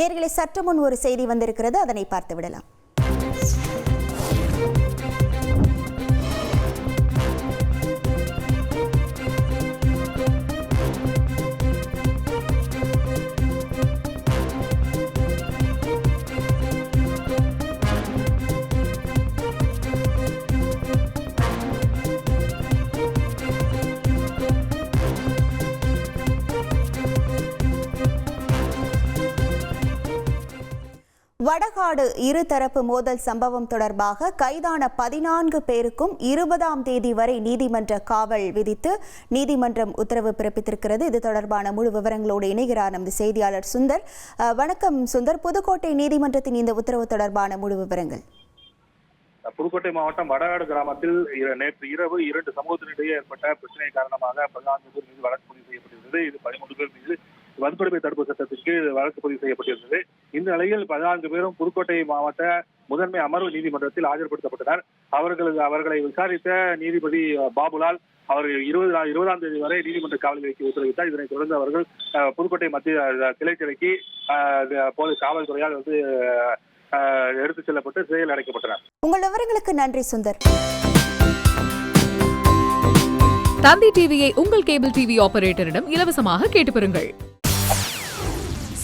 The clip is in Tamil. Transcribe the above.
நேர்களை சற்று முன் ஒரு செய்தி வந்திருக்கிறது. அதனை பார்த்து விடலாம் வடகாடு இருதரப்பு மோதல் சம்பவம் தொடர்பாக கைதான பதினான்கு பேருக்கும் இருபதாம் தேதி வரை நீதிமன்ற காவல் விதித்து நீதிமன்றம் உத்தரவு பிறப்பித்திருக்கிறது. இது தொடர்பான முழு விவரங்களோடு இணைகிறார் நமது செய்தியாளர் சுந்தர். வணக்கம் சுந்தர். புதுக்கோட்டை நீதிமன்றத்தின் இந்த உத்தரவு தொடர்பான முழு விவரங்கள். புதுக்கோட்டை மாவட்டம் வடகாடு கிராமத்தில் நேற்று இரவு இரண்டு சமூகத்தினிடையே ஏற்பட்ட பிரச்சனை காரணமாக பதினான்கு பேர் மீது வழக்கு பதிவு செய்யப்பட்டிருந்தது. இது பதிமூன்று பேர் மீது வன்கொடுமை தடுப்பு சட்டத்தின் கீழ் வழக்கு பதிவு செய்யப்பட்டிருந்தது. இந்த நிலையில் பதினான்கு பேரும் புதுக்கோட்டை மாவட்ட முதன்மை அமர்வு நீதிமன்றத்தில் ஆஜர்படுத்தப்பட்டனர். அவர்களுக்கு அவர்களை விசாரித்த நீதிபதி பாபுலால் அவர் இருபது இருபதாம் தேதி வரை நீதிமன்ற காவலில் வைக்க உத்தரவிட்டார். இதனைத் தொடர்ந்து அவர்கள் புதுக்கோட்டை மத்திய கிளை சிறைக்கு அஹ், போலீஸ் காவல்துறையால் வந்து எடுத்துச் செல்லப்பட்டு சிறையில் அடைக்கப்பட்டனர். உங்கள் விவரங்களுக்கு நன்றி சுந்தர். தந்தி டிவியை உங்கள் கேபிள் டிவி ஆபரேட்டரிடம் இலவசமாக கேட்டு பெறுங்கள்.